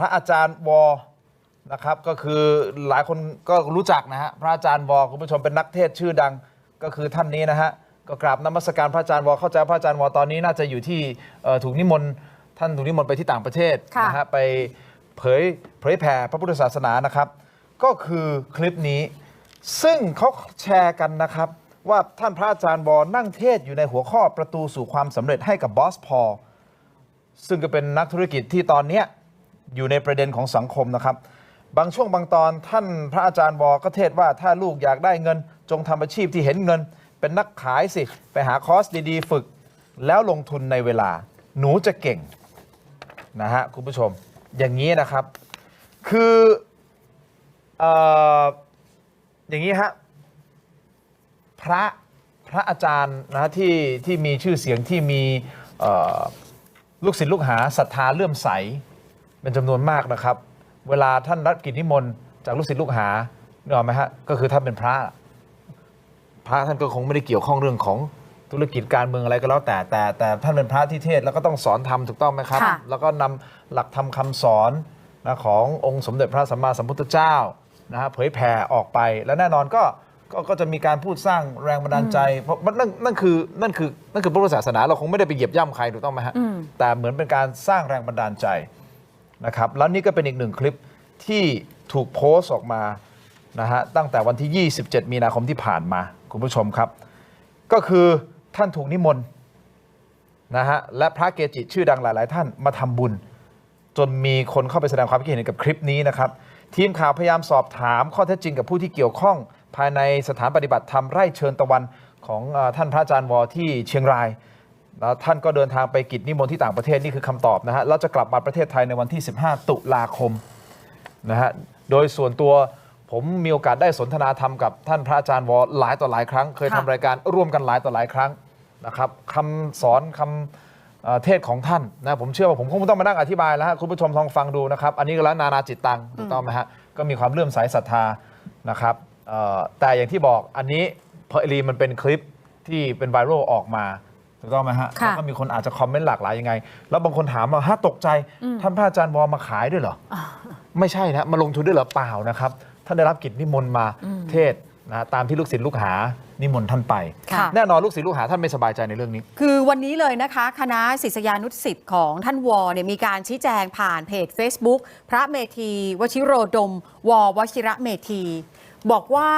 ระอาจารย์วอนะครับก็คือหลายคนก็รู้จักนะฮะพระอาจารย์วอคุณผู้ชมเป็นนักเทศน์ชื่อดังก็คือท่านนี้นะฮะก็กราบนมัสการพระอาจารย์วอเข้าใจว่าพระอาจารย์วอตอนนี้น่าจะอยู่ที่เอ่อถูกนิมนต์ท่านถูกนิมนต์ไปที่ต่างประเทศค่ะนะฮะไปเผยเผยแผ่พระพุทธศาสนานะครับ ก็คือคลิปนี้ซึ่งเขาแชร์กันนะครับ ว่าท่านพระอาจารย์วอนั่งเทศน์อยู่ในหัวข้อประตูสู่ความสำเร็จให้กับบอสพอลซึ่งก็เป็นนักธุรกิจที่ตอนเนี้ย อยู่ในประเด็นของสังคมนะครับ บางช่วงบางตอนท่านพระอาจารย์บอก็เทศว่าถ้าลูกอยากได้เงิน จงทำอาชีพที่เห็นเงิน เป็นนักขายสิ ไปหาคอร์สดีๆ ฝึก แล้วลงทุนในเวลา หนูจะเก่งนะฮะคุณผู้ชมอย่างนี้นะครับ คืออออย่างนี้ฮะพระพระอาจารย์นะที่ที่มีชื่อเสียงที่มีลูกศิษย์ลูกหาศรัทธาเลื่อมใส เป็นจำนวนมากนะครับ เวลาท่านรับกิจนิมนต์จากลูกศิษย์ลูกหาเนี่ยหรอกไหมฮะก็คือท่านเป็นพระ พระท่านก็คงไม่ได้เกี่ยวข้องเรื่องของธุรกิจการเมืองอะไรก็แล้วแต่แต่แต่ท่านเป็นพระที่เทศน์แล้วก็ต้องสอนธรรมถูกต้องไหมครับ ค่ะแล้วก็นำหลักธรรมคำสอนนะขององค์สมเด็จพระสัมมาสัมพุทธเจ้านะฮะเผยแผ่ออกไปและแน่นอนก็ก็ก็จะมีการพูดสร้างแรงบันดาลใจ เพราะมันนั่นนั่นคือนั่นคือนั่นคือพระพุทธศาสนาเราคงไม่ได้ไปเหยียบย่ำใครถูกต้องไหมฮะอืม แต่เหมือนเป็นการสร้างแรงบันดาลใจ นะครับแล้วนี่ก็เป็นอีกหนึ่งคลิปที่ถูกโพสต์ออกมานะฮะตั้งแต่วันที่ 27 มีนาคมที่ผ่านมาคุณผู้ชมครับ ก็คือท่านถูกนิมนต์นะฮะและพระเกจิชื่อดังหลาย ๆ ท่านมาทำบุญ จนมีคนเข้าไปแสดงความคิดเห็นกับคลิปนี้นะครับ ทีมข่าวพยายามสอบถามข้อเท็จจริงกับผู้ที่เกี่ยวข้อง ภายในสถานปฏิบัติธรรมไร่เชิญตะวันของท่านพระอาจารย์วอที่เชียงราย แล้วท่านก็เดินทางไปกิจนิมนต์ที่ต่างประเทศนี่คือคำตอบนะฮะแล้วจะกลับมาประเทศไทยในวันที่ 15 ตุลาคมนะฮะโดยส่วนตัวผมมีโอกาสได้สนทนาธรรมกับท่านพระอาจารย์วอหลายต่อหลายครั้ง เคยทำค่ะ รายการร่วมกันหลายต่อหลายครั้งนะครับคำสอนคำเอ่อเทศของท่านนะผมเชื่อว่าผมคงไม่ต้องมานั่งอธิบายแล้วฮะคุณผู้ชมลองฟังดูนะครับ อันนี้ก็แล้วนานาจิตตังถูกต้องไหมฮะก็มีความเลื่อมใสศรัทธานะครับเอ่อแต่อย่างที่บอกอันนี้เพอรีมันเป็นคลิปที่เป็นไวรัลออกมา ถูกต้องไหมฮะค่ะแล้วก็มีคนอาจจะคอมเมนต์หลากหลายยังไง แล้วบางคนถามว่าฮะตกใจ ท่านพระอาจารย์วอมาขายด้วยเหรอไม่ใช่นะมาลงทุนด้วยเหรอเปล่านะครับ ท่านได้รับกิจนิมนต์มาเทศน์นะตามที่ลูกศิษย์ลูกหานิมนต์ท่านไป ค่ะ แน่นอนลูกศิษย์ลูกหาท่านไม่สบายใจในเรื่องนี้ คือวันนี้เลยนะคะ คณะศิษยานุศิษย์ของท่านวอเนี่ยมีการชี้แจงผ่านเพจ Facebook พระเมธีวชิโรดม ววชิระเมธี บอกว่า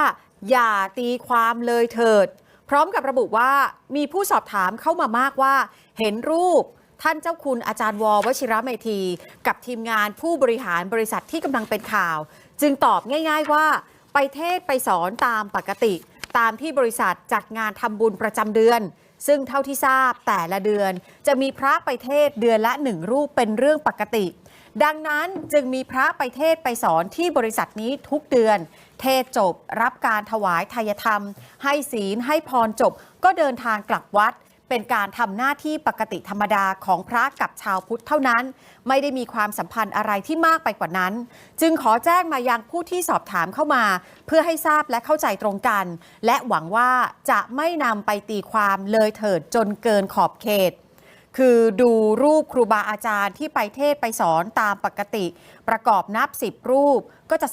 อย่าตีความเลยเถิดพ ร้อมกับระบุว่ามีผู้สอบถามเข้ามามากว่า เห็นรูปท่านเจ้าคุณอาจารย์ววชิระเมธี กับทีมงานผู้บริหารบริษัทที่กำลังเป็นข่าว จึงตอบง่าย ๆว่า ไปเทศไปสอนตามปกติ ตามที่บริษัทจัดงานทำบุญประจำเดือน ซึ่งเท่าที่ทราบแต่ละเดือนจะมีพระไปเทศเดือนละหนึ่งรูปเป็นเรื่องปกติ ดังนั้นจึงมีพระไปเทศไปสอนที่บริษัทนี้ทุกเดือน เทศจบรับการถวายทายธรรม ให้ศีลให้พรจบก็เดินทางกลับวัด เป็นการทำหน้าที่ปกติธรรมดาของพระกับชาวพุทธเท่านั้น ไม่ได้มีความสัมพันธ์อะไรที่มากไปกว่านั้น จึงขอแจ้งมายังผู้ที่สอบถามเข้ามา เพื่อให้ทราบและเข้าใจตรงกัน และหวังว่าจะไม่นำไปตีความเลยเถิดจนเกินขอบเขต คือดูรูปครูบาอาจารย์ที่ไปเทศไปสอนตามปกติ ประกอบนับสิบรูปก็จะ